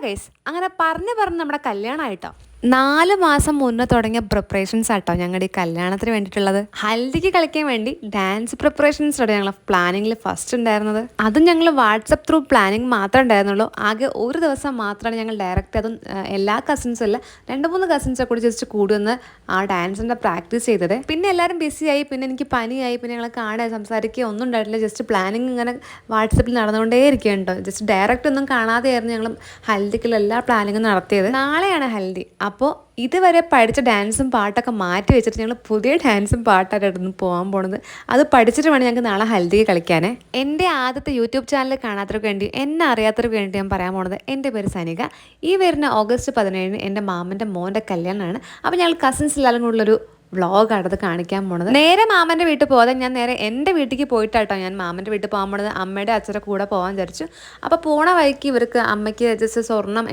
Guys അങ്ങനെ പറഞ്ഞു പറഞ്ഞ് നമ്മുടെ കല്യാണം ആയിട്ടോ നാല് മാസം മുന്നേ തുടങ്ങിയ പ്രിപ്പറേഷൻസ് ആട്ടോ ഞങ്ങളുടെ ഈ കല്യാണത്തിന് വേണ്ടിയിട്ടുള്ളത്. ഹൽദിക്ക് കളിക്കാൻ വേണ്ടി ഡാൻസ് പ്രിപ്പറേഷൻസ് ആട്ടോ ഞങ്ങൾ പ്ലാനിങ്ങിൽ ഫസ്റ്റ് ഉണ്ടായിരുന്നത്. അതും ഞങ്ങൾ വാട്സപ്പ് ത്രൂ പ്ലാനിങ് മാത്രമേ ഉണ്ടായിരുന്നുള്ളൂ. ആകെ ഒരു ദിവസം മാത്രമാണ് ഞങ്ങൾ ഡയറക്റ്റ് അതും എല്ലാ കസിൻസും അല്ല രണ്ട് മൂന്ന് കസിൻസൊക്കെ കൂടി ജസ്റ്റ് കൂടി വന്ന് ആ ഡാൻസിന്റെ പ്രാക്ടീസ് ചെയ്തത്. പിന്നെ എല്ലാവരും ബിസിയായി പിന്നെ എനിക്ക് പനിയായി. പിന്നെ ഞങ്ങൾ കാണുക സംസാരിക്കുക ഒന്നും ഉണ്ടായിട്ടില്ല. ജസ്റ്റ് പ്ലാനിങ് ഇങ്ങനെ വാട്സപ്പിൽ നടന്നുകൊണ്ടേ ഇരിക്കുകയുണ്ടോ ജസ്റ്റ് ഡയറക്റ്റ് ഒന്നും കാണാതെയായിരുന്നു ഞങ്ങൾ ഹൽദിക്കുള്ള എല്ലാ പ്ലാനിങ്ങും നടത്തിയത്. നാളെയാണ് ഹൽദി. അപ്പോൾ ഇതുവരെ പഠിച്ച ഡാൻസും പാട്ടൊക്കെ മാറ്റി വെച്ചിട്ട് ഞങ്ങൾ പുതിയ ഡാൻസും പാട്ടായിട്ടായിരുന്നു പോകാൻ പോണത്. അത് പഠിച്ചിട്ട് വേണം ഞങ്ങൾക്ക് നാളെ ഹൽദിക്ക് കളിക്കാനേ. എന്റെ ആദ്യത്തെ യൂട്യൂബ് ചാനൽ കാണാത്തവർക്ക് വേണ്ടി എന്നെ അറിയാത്തവർക്ക് വേണ്ടി ഞാൻ പറയാൻ പോണത് എന്റെ പേര് സനിക. ഈ വരുന്ന ഓഗസ്റ്റ് പതിനേഴിന് എന്റെ മാമന്റെ മോന്റെ കല്യാണമാണ് അപ്പോൾ ഞങ്ങൾ കസിൻസ് എല്ലാവരും കൂടെയുള്ളൊരു വ്ളോഗാണ് അത് കാണിക്കാൻ പോണത്. നേരെ മാമന്റെ വീട്ടിൽ പോകാതെ ഞാൻ നേരെ എന്റെ വീട്ടിലേക്ക് പോയിട്ടാട്ടോ ഞാൻ മാമന്റെ വീട്ടിൽ പോകാൻ പോണത്. അമ്മയുടെ അച്ഛന്റെ കൂടെ പോകാൻ വിചാരിച്ചു. അപ്പോൾ പോണ വഴിക്ക് ഇവർക്ക് അമ്മയ്ക്ക് ജസ്റ്റ് സ്വർണം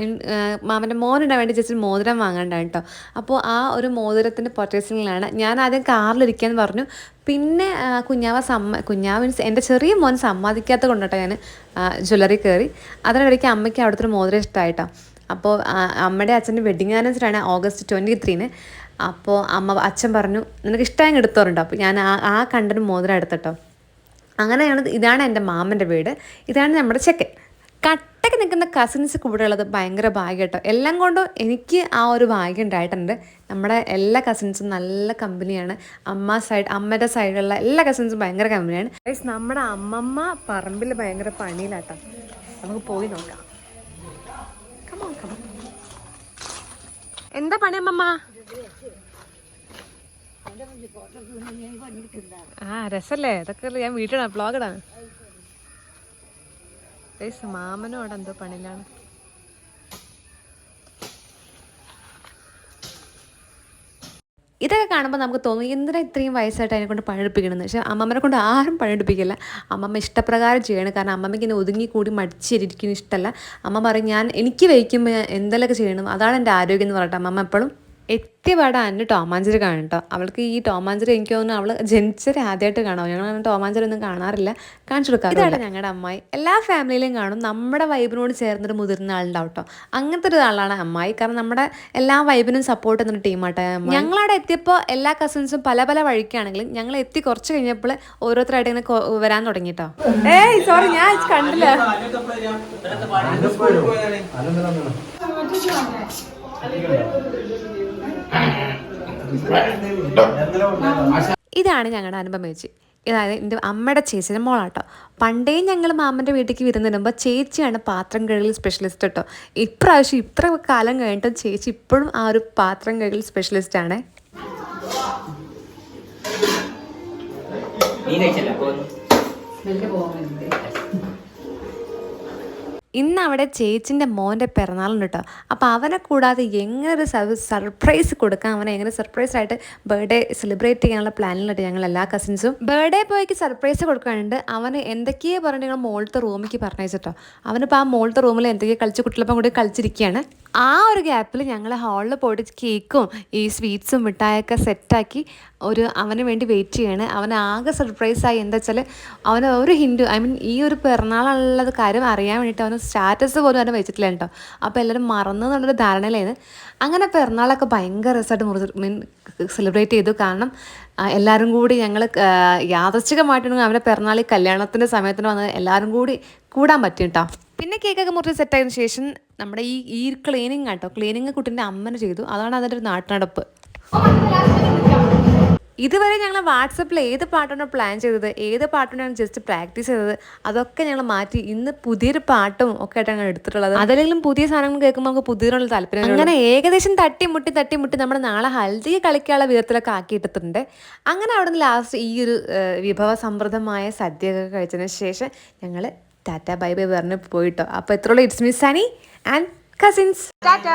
മാമന്റെ മോനിടാൻ വേണ്ടി ജസ്റ്റ് മോതിരം വാങ്ങണ്ടാണ് കേട്ടോ അപ്പോൾ ആ ഒരു മോതിരത്തിന്റെ പർച്ചേസിങ്ങിലാണ് ഞാൻ ആദ്യം കാറിലിരിക്കാൻ പറഞ്ഞു. പിന്നെ കുഞ്ഞാവ സമ്മ കുഞ്ഞാവ് മീൻസ് എന്റെ ചെറിയ മോൻ സമ്മതിക്കാത്ത കൊണ്ടോട്ടോ ഞാൻ ജ്വല്ലറി കയറി അതിനിടയ്ക്ക് അമ്മയ്ക്ക് അവിടുത്തെ ഒരു മോതിരം ഇഷ്ടമായിട്ടോ അപ്പോൾ അമ്മയുടെ അച്ഛന്റെ വെഡിങ് ആനിവേഴ്സറിയാണ് ഓഗസ്റ്റ് ട്വന്റി ത്രീന് അപ്പോൾ അമ്മ അച്ഛൻ പറഞ്ഞു നിനക്ക് ഇഷ്ടമായി എടുത്തോറുണ്ടോ. അപ്പോൾ ഞാൻ ആ ആ കണ്ടൊരു മോതിരം എടുത്തിട്ടോ. അങ്ങനെയാണ് ഇതാണ് എന്റെ മാമന്റെ വീട്. ഇതാണ് നമ്മുടെ ചെക്കൻ. കട്ടക്ക് നിൽക്കുന്ന കസിൻസ് കൂടെ ഉള്ളത് ഭയങ്കര ഭാഗ്യം കേട്ടോ. എല്ലാം കൊണ്ടും എനിക്ക് ആ ഒരു ഭാഗ്യം ഉണ്ടായിട്ടുണ്ട്. നമ്മുടെ എല്ലാ കസിൻസും നല്ല കമ്പനിയാണ് അമ്മ സൈഡ് അമ്മയുടെ സൈഡിലുള്ള എല്ലാ കസിൻസും ഭയങ്കര കമ്പനിയാണ് നമ്മുടെ അമ്മമ്മ പറമ്പിൽ ഭയങ്കര പണിയിലാട്ടോ. നമുക്ക് പോയി നോക്കാം. എന്താ പണി അമ്മമ്മ? ആ രസല്ലേ? ഇതൊക്കെ ഞാൻ വീട്ടിലാണ് വ്ളോഗിടാണ് മാമനോടെന്തോ പണിയിലാണ്. ഇതൊക്കെ കാണുമ്പോൾ നമുക്ക് തോന്നും എന്തിനാ ഇത്രയും വയസ്സായിട്ട് അതിനെ കൊണ്ട് പണിയെടുപ്പിക്കണമെന്ന് പക്ഷേ അമ്മമ്മനെ കൊണ്ട് ആരും പണിയെടുപ്പിക്കില്ല. അമ്മമ്മ ഇഷ്ടപ്രകാരം ചെയ്യണം. കാരണം അമ്മമ്മയ്ക്ക് ഇങ്ങനെ ഒതുങ്ങി കൂടി മടിച്ചിരിക്കുന്ന ഇഷ്ടമല്ല അമ്മ പറയും ഞാൻ എനിക്ക് വയ്ക്കുമ്പോൾ എന്തെല്ലാം ചെയ്യണം. അതാണ് എന്റെ ആരോഗ്യം എന്ന് പറഞ്ഞിട്ട് അമ്മമ്മ എപ്പോഴും എത്തിയപാടെ എന്റെ ടോമാഞ്ചേരി കാണും കേട്ടോ അവൾക്ക് ഈ ടോമാഞ്ചരി എനിക്ക് തോന്നുന്നു അവൾ ജനിച്ചത് ആദ്യമായിട്ട് കാണാം. ഞങ്ങൾ അങ്ങനെ ടോമാഞ്ചേരി ഒന്നും കാണാറില്ല. കാണിച്ചു കൊടുക്കാറില്ല ഇതാണ് ഞങ്ങളുടെ അമ്മായി. എല്ലാ ഫാമിലിയിലും കാണും. നമ്മുടെ വൈബിനോട് ചേർന്നൊരു മുതിർന്ന ആളുണ്ടാവും കേട്ടോ അങ്ങനത്തെ ഒരു ആളാണ് അമ്മായി. കാരണം നമ്മുടെ എല്ലാ വൈബിനും സപ്പോർട്ട് ചെയ്യുന്ന ടീമാട്ടോ ഞങ്ങളവിടെ എത്തിയപ്പോൾ എല്ലാ കസിൻസും പല പല വഴിക്കാണെങ്കിലും ഞങ്ങൾ എത്തി കുറച്ച് കഴിഞ്ഞപ്പോൾ ഓരോരുത്തരായിട്ട് ഇങ്ങനെ വരാൻ തുടങ്ങി കേട്ടോ ഏയ് സോറി ഞാൻ കണ്ടില്ല. ഇതാണ് ഞങ്ങളുടെ അനുഭവം ചേച്ചി. അതായത് എന്റെ അമ്മയുടെ ചേച്ചിയുടെ മോളാട്ടോ. പണ്ടേ ഞങ്ങൾ മാമന്റെ വീട്ടിലേക്ക് വിരുന്നിടുമ്പോൾ ചേച്ചിയാണ് പാത്രം കഴുകൽ സ്പെഷ്യലിസ്റ്റ് കേട്ടോ ഇപ്രാവശ്യം ഇത്ര കാലം കഴിഞ്ഞിട്ടും ചേച്ചി ഇപ്പോഴും ആ ഒരു പാത്രം കഴുകൽ സ്പെഷ്യലിസ്റ്റ് ആണ്. നീ കഴിച്ചല്ല ഇന്ന് അവിടെ ചേച്ചിന്റെ മോന്റെ പിറന്നാളുണ്ട് കേട്ടോ. അപ്പോൾ അവനെ കൂടാതെ എങ്ങനെ ഒരു സർപ്രൈസ് കൊടുക്കാം? അവനെ എങ്ങനെ സർപ്രൈസ് ആയിട്ട് ബർത്ത്ഡേ സെലിബ്രേറ്റ് ചെയ്യാനുള്ള പ്ലാനിലുണ്ട് ഞങ്ങൾ എല്ലാ കസിൻസും. ബർത്ത്ഡേ ബോയ്ക്ക് സർപ്രൈസ് കൊടുക്കാനുണ്ട്. അവന് എന്തൊക്കെയോ പറഞ്ഞു ഞങ്ങൾ മോളത്തെ റൂമിലേക്ക് പറഞ്ഞയച്ചിട്ടോ. അവനിപ്പോൾ ആ മോളത്തെ റൂമിൽ എന്തൊക്കെയോ കളിച്ച് കുട്ടികളൊപ്പം കൂടി കളിച്ചിരിക്കുകയാണ്. ആ ഒരു ഗ്യാപ്പിൽ ഞങ്ങൾ ഹാളിൽ പോയിട്ട് കേക്കും ഈ സ്വീറ്റ്സും മിഠായൊക്കെ സെറ്റാക്കി ഒരു അവന് വേണ്ടി വെയിറ്റ് ചെയ്യാണ്. അവൻ ആകെ സർപ്രൈസായി എന്താ വെച്ചാൽ അവന് ഒരു ഹിൻഡു ഐ മീൻ ഈ ഒരു പിറന്നാളുള്ളത് കാര്യം അറിയാൻ വേണ്ടിയിട്ട് അവന് സ്റ്റാറ്റസ് പോലും അവനെ വെച്ചിട്ടില്ല കേട്ടോ. അപ്പോൾ എല്ലാവരും മറന്നു എന്നുള്ളൊരു ധാരണയിലായിരുന്നു. അങ്ങനെ പിറന്നാളൊക്കെ ഭയങ്കര രസമായിട്ട് മുറി മീൻ സെലിബ്രേറ്റ് ചെയ്തു. കാരണം എല്ലാവരും കൂടി ഞങ്ങൾ യാദർച്ഛികമായിട്ടാണ് അവന്റെ പിറന്നാൾ ഈ കല്യാണത്തിന്റെ സമയത്തിന് വന്ന് എല്ലാവരും കൂടി കൂടാൻ പറ്റും കേട്ടോ. പിന്നെ കേക്കൊക്കെ മുറിച്ച് സെറ്റായതിനു ശേഷം നമ്മുടെ ഈ ഈ ക്ലീനിങ് കേട്ടോ ക്ലീനിങ് കുട്ടീന്റെ അമ്മനെ ചെയ്തു. അതാണ് അതിന്റെ ഒരു നാട്ടുനടപ്പ് ഇതുവരെ ഞങ്ങൾ വാട്സപ്പിൽ ഏത് പാട്ടാണോ പ്ലാൻ ചെയ്തത് ഏത് പാട്ടാണ് ജസ്റ്റ് പ്രാക്ടീസ് ചെയ്തത് അതൊക്കെ ഞങ്ങൾ മാറ്റി ഇന്ന് പുതിയൊരു പാട്ടും ഒക്കെ ആയിട്ടാണ് എടുത്തിട്ടുള്ളത്. അതല്ലെങ്കിലും പുതിയ സാധനങ്ങൾ കേൾക്കുമ്പോൾ നമുക്ക് പുതിയതിനുള്ള താല്പര്യം അങ്ങനെ ഏകദേശം തട്ടിമുട്ടി തട്ടിമുട്ടി നമ്മുടെ നാളെ ഹൽദി കളിക്കാനുള്ള വിധത്തിലൊക്കെ ആക്കിയിട്ടിട്ടുണ്ട്. അങ്ങനെ അവിടെ നിന്ന് ലാസ്റ്റ് ഈ ഒരു വിഭവ സമൃദ്ധമായ സദ്യയൊക്കെ കഴിച്ചതിന് ശേഷം ഞങ്ങൾ ടാറ്റ ബൈ ബൈ പറഞ്ഞ് പോയിട്ടോ. അപ്പോൾ എത്രയുള്ള ഇറ്റ്സ് മിസ് സനി ആൻഡ് കസിൻസ് ടാറ്റ.